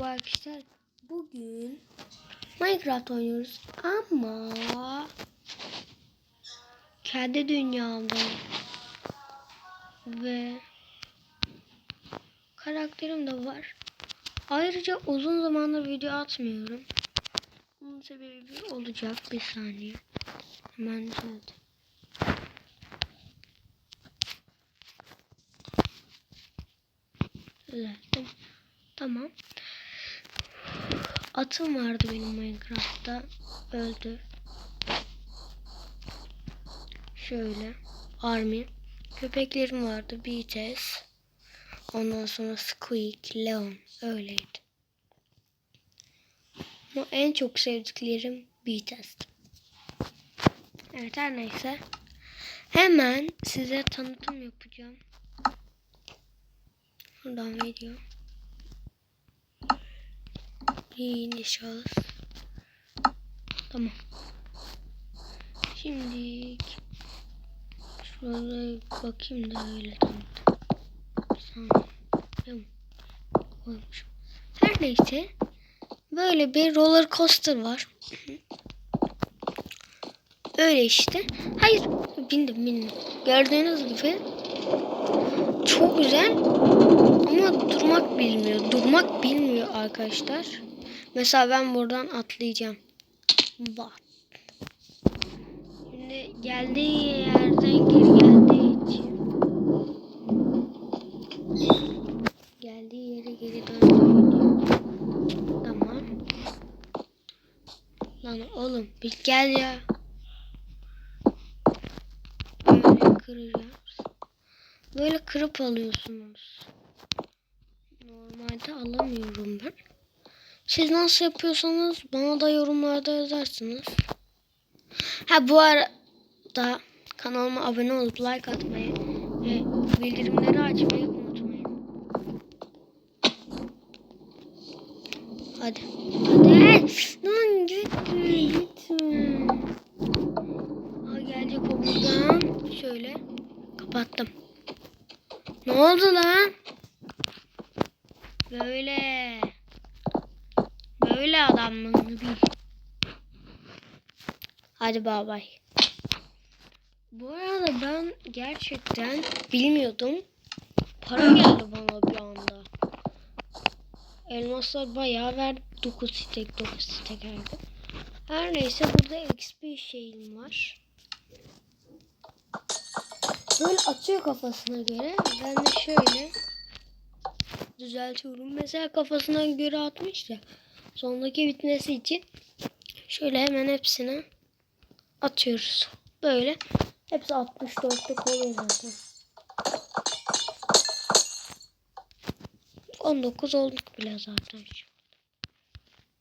Merhaba arkadaşlar. Bugün Minecraft oynuyoruz ama kendi dünyamda ve karakterim de var. Ayrıca uzun zamandır video atmıyorum. Bunun sebebi olacak bir saniye. Hemen düzelteyim. Düzelttim. Tamam. Atım vardı benim Minecraft'ta. Öldü. Şöyle. Army. Köpeklerim vardı. Beates. Ondan sonra Squeak, Leon. Öyleydi. Ama en çok sevdiklerim Beates. Evet her neyse. Hemen size tanıtım yapacağım. Buradan video. Yeni şahıs. Tamam. Şimdi şurada bakayım da öyle saniye. Tamam. Koymuşum. Her neyse. Böyle bir roller coaster var. Öyle işte. Hayır. Bindim bindim. Gördüğünüz gibi çok güzel ama durmak bilmiyor. Durmak bilmiyor arkadaşlar. Mesela ben buradan atlayacağım. Bak. Şimdi geldiği yerden geri geldiği için geldiği yere geri döndü. Tamam. Lan oğlum bir gel ya. Böyle kıracağız. Böyle kırıp alıyorsunuz. Normalde alamıyorum ben. Siz nasıl yapıyorsanız bana da yorumlarda yazarsınız. Ha bu arada kanalıma abone olup like atmayı ve bildirimleri açmayı unutmayın. Hadi. Hadi. Lan gitme gitme. Ha gelecek o buradan. Şöyle kapattım. Ne oldu lan? Böyle. Böyle adamın gibi. Hadi bay bay. Bu arada ben gerçekten bilmiyordum. Para geldi bana bir anda. Elmaslar bayağı verdi. 9 stek 9 stek geldi. Her neyse burada XP şeyim var. Böyle atıyor kafasına göre. Ben de şöyle düzeltiyorum. Mesela kafasına göre atmış da sondaki bitmesi için şöyle hemen hepsini atıyoruz. Böyle hepsi 64'lük oluyor zaten. 19 olduk bile zaten.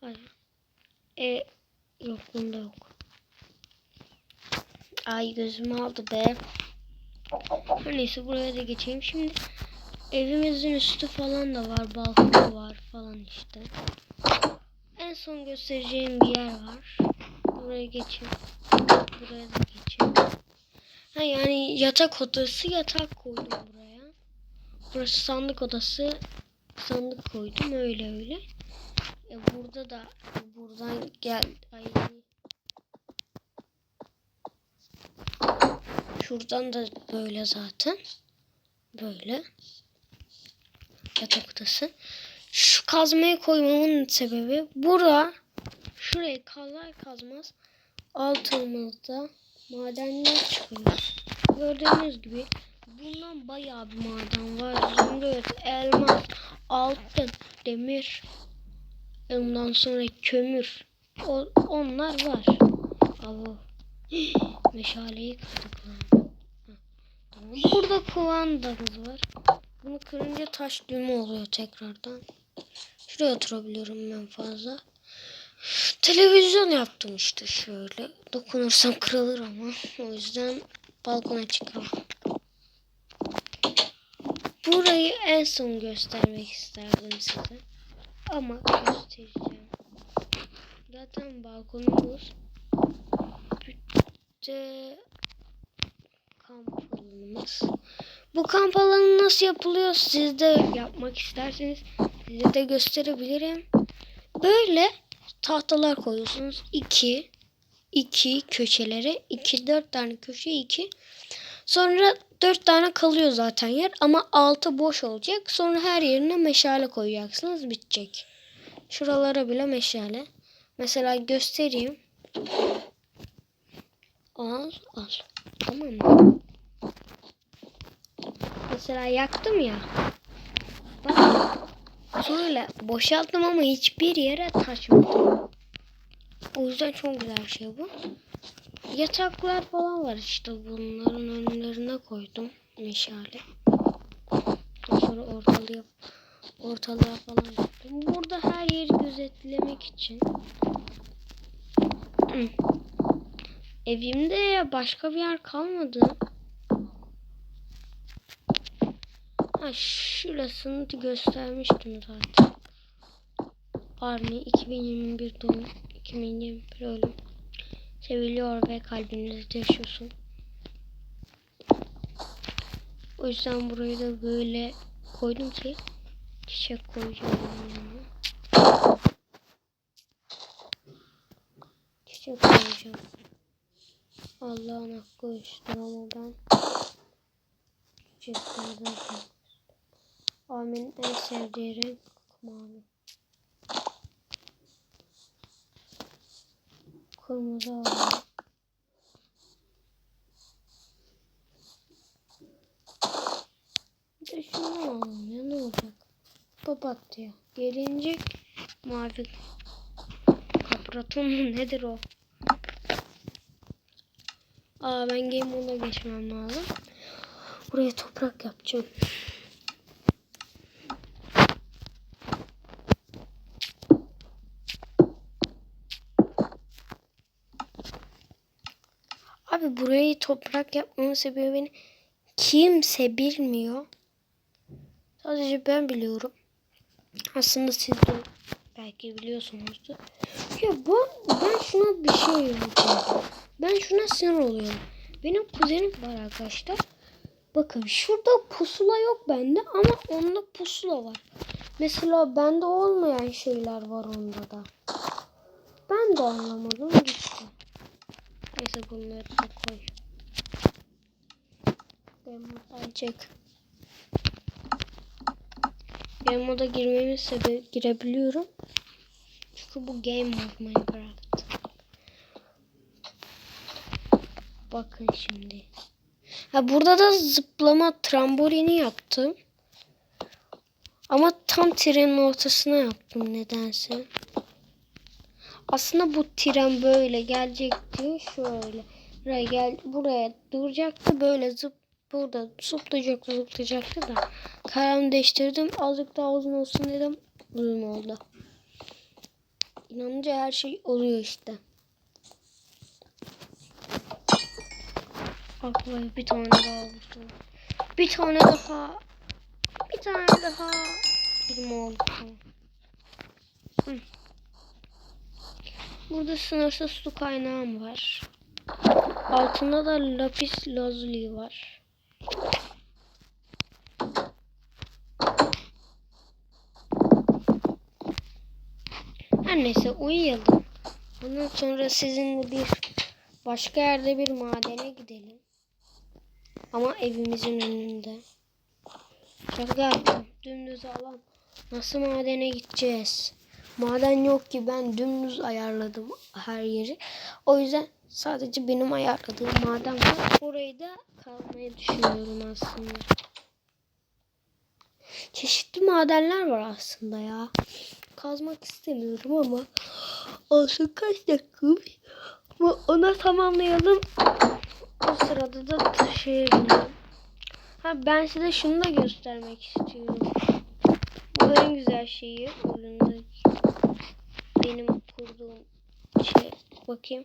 Hadi. E yok bunda yok. Ay gözüm aldı be. Neyse buraya da geçeyim. Şimdi evimizin üstü falan da var. Balkonu var falan işte. En son göstereceğim bir yer var. Buraya geçeyim. Buraya da geçeyim. Ha yani yatak odası yatak koydum buraya. Burası sandık odası. Sandık koydum öyle öyle. E burada da buradan gel. Ay. Şuradan da böyle zaten. Böyle. Yatak odası. Şu kazmayı koymamın sebebi bura şurayı kazar kazmaz altımızda madenler çıkıyor. Gördüğünüz gibi bundan bayağı bir maden var. Zümrüt, elmas, altın, demir. Ondan sonra kömür. O, onlar var. Avo. Meşaleyi kırdık lan. Tamam. Burada kumandamız var. Bunu kırınca taş düğme oluyor tekrardan. Şuraya oturabiliyorum ben fazla. Televizyon yaptım işte şöyle. Dokunursam kırılır ama. O yüzden balkona çıkalım. Burayı en son göstermek isterdim size. Ama göstereceğim. Zaten balkonumuz bitti. Kamp alanımız. Bu kamp alanı nasıl yapılıyor? Siz de yapmak isterseniz Size de gösterebilirim. Böyle tahtalar koyuyorsunuz. 2 2 köşelere 2 4 tane köşe 2 Sonra 4 tane kalıyor zaten yer ama altı boş olacak. Sonra her yerine meşale koyacaksınız bitecek. Şuralara bile meşale. Mesela göstereyim. Al al. Tamam mı? Mesela yaktım ya. Şöyle boşalttım ama hiçbir yere taşmadı. O yüzden çok güzel bir şey bu. Yataklar falan var işte bunların önlerine koydum meşale. Sonra ortalığa ortalığa falan yaptım. Burada her yeri gözetlemek için. Hı. Evimde başka bir yer kalmadı. Ha şurasını göstermiştim zaten. Army 2021 doğum 2021 ölüm. Seviliyor ve kalbinizde yaşıyorsun. O yüzden burayı da böyle koydum ki çiçek koyacağım yanına. Çiçek koyacağım. Allah'ın hakkı işte ama ben çiçeklerden koymak Amin en sevdiği renk mavi. Kırmızı alalım. Bir de şundan alalım ya ne olacak? Papatya. Gelincik mavi. Kapraton mu nedir o? Aa ben game mode'a geçmem lazım. Buraya toprak yapacağım. Abi burayı toprak yapmamın sebebini kimse bilmiyor. Sadece ben biliyorum. Aslında siz de belki biliyorsunuzdur. Ya ben, ben şuna bir şey yapacağım. Ben şuna sinir oluyorum. Benim kuzenim var arkadaşlar. Bakın şurada pusula yok bende ama onda pusula var. Mesela bende olmayan şeyler var onda da. Ben de anlamadım. Neyse bunları da koy. Game mode açık. Game moda girmemin sebebi girebiliyorum. Çünkü bu game mode Minecraft. Bakın şimdi. Ha burada da zıplama trambolini yaptım. Ama tam trenin ortasına yaptım nedense. Aslında bu tren böyle gelecekti. Şöyle. Buraya gel buraya duracaktı. Böyle zıp burada zıplayacaktı zıplayacaktı da. Kararımı değiştirdim. Azıcık daha uzun olsun dedim. Uzun oldu. İnanınca her şey oluyor işte. Vay bir tane daha oldu. Bir tane daha. Bir tane daha. Bir oldu. Hı. Burada sınırsız su kaynağım var. Altında da lapis lazuli var. Her neyse uyuyalım. Ondan sonra sizinle bir başka yerde bir madene gidelim. Ama evimizin önünde. Şaka yaptım. Dümdüz alan. Nasıl madene gideceğiz? Maden yok ki ben dümdüz ayarladım her yeri. O yüzden sadece benim ayarladığım maden var. Orayı da kazmayı düşünüyorum aslında. Çeşitli madenler var aslında ya. Kazmak istemiyorum ama olsun kaç dakikamız. Ama ona tamamlayalım. O sırada da taşıyabilirim. Ha ben size şunu da göstermek istiyorum. Bu en güzel şeyi oyundaki benim kurduğum şey bakayım.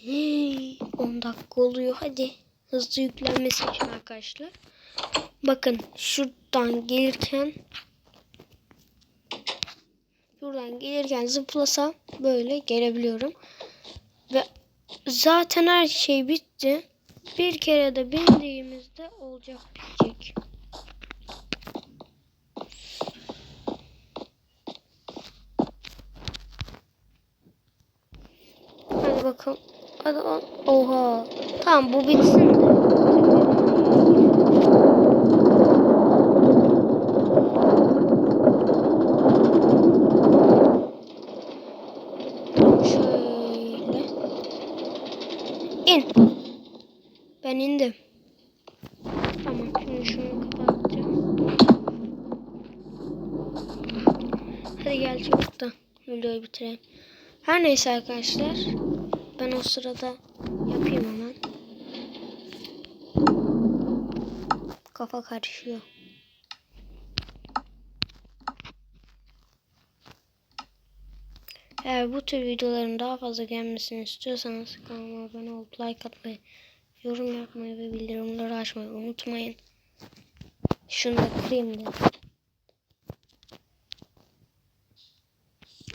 Hey, 10 dakika oluyor. Hadi hızlı yüklenmesi için arkadaşlar. Bakın şuradan gelirken şuradan gelirken zıplasam böyle gelebiliyorum. Ve zaten her şey bitti. Bir kere de bindiğimizde olacak bitecek. Bakalım. Hadi lan. Oha. Tamam bu bitsin Şöyle. İn. Ben indim. Tamam şimdi şunu kapatacağım. Hadi gel çabuk da videoyu bitirelim. Her neyse arkadaşlar. Ben o sırada yapayım hemen. Kafa karışıyor. Eğer bu tür videoların daha fazla gelmesini istiyorsanız kanalıma abone olup like atmayı, yorum yapmayı ve bildirimleri açmayı unutmayın. Şunu da kırayım da.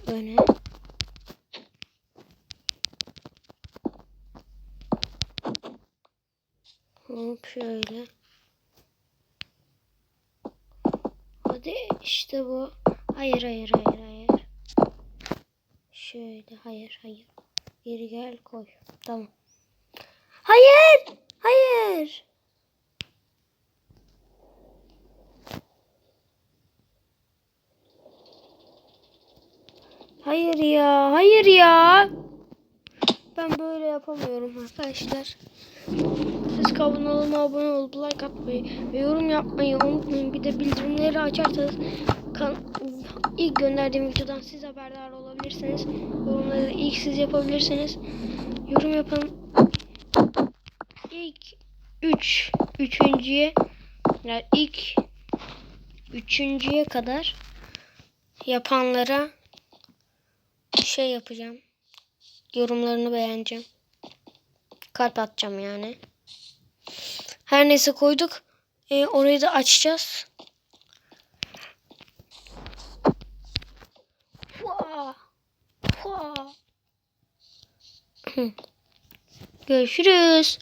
Öne. Şöyle. Hadi işte bu. Hayır hayır hayır hayır. Şöyle hayır hayır. Geri gel koy. Tamam. Hayır. Hayır. Hayır ya. Hayır ya. Ben böyle yapamıyorum arkadaşlar. Siz kanalıma abone olup like atmayı ve yorum yapmayı unutmayın. Bir de bildirimleri açarsanız ilk gönderdiğim videodan siz haberdar olabilirsiniz. Yorumları ilk siz yapabilirsiniz. Yorum yapan ilk 3 üçüncüye yani ilk üçüncüye kadar yapanlara şey yapacağım. Yorumlarını beğeneceğim. Kalp atacağım yani. Her neyse koyduk. Ee, orayı da açacağız. Görüşürüz.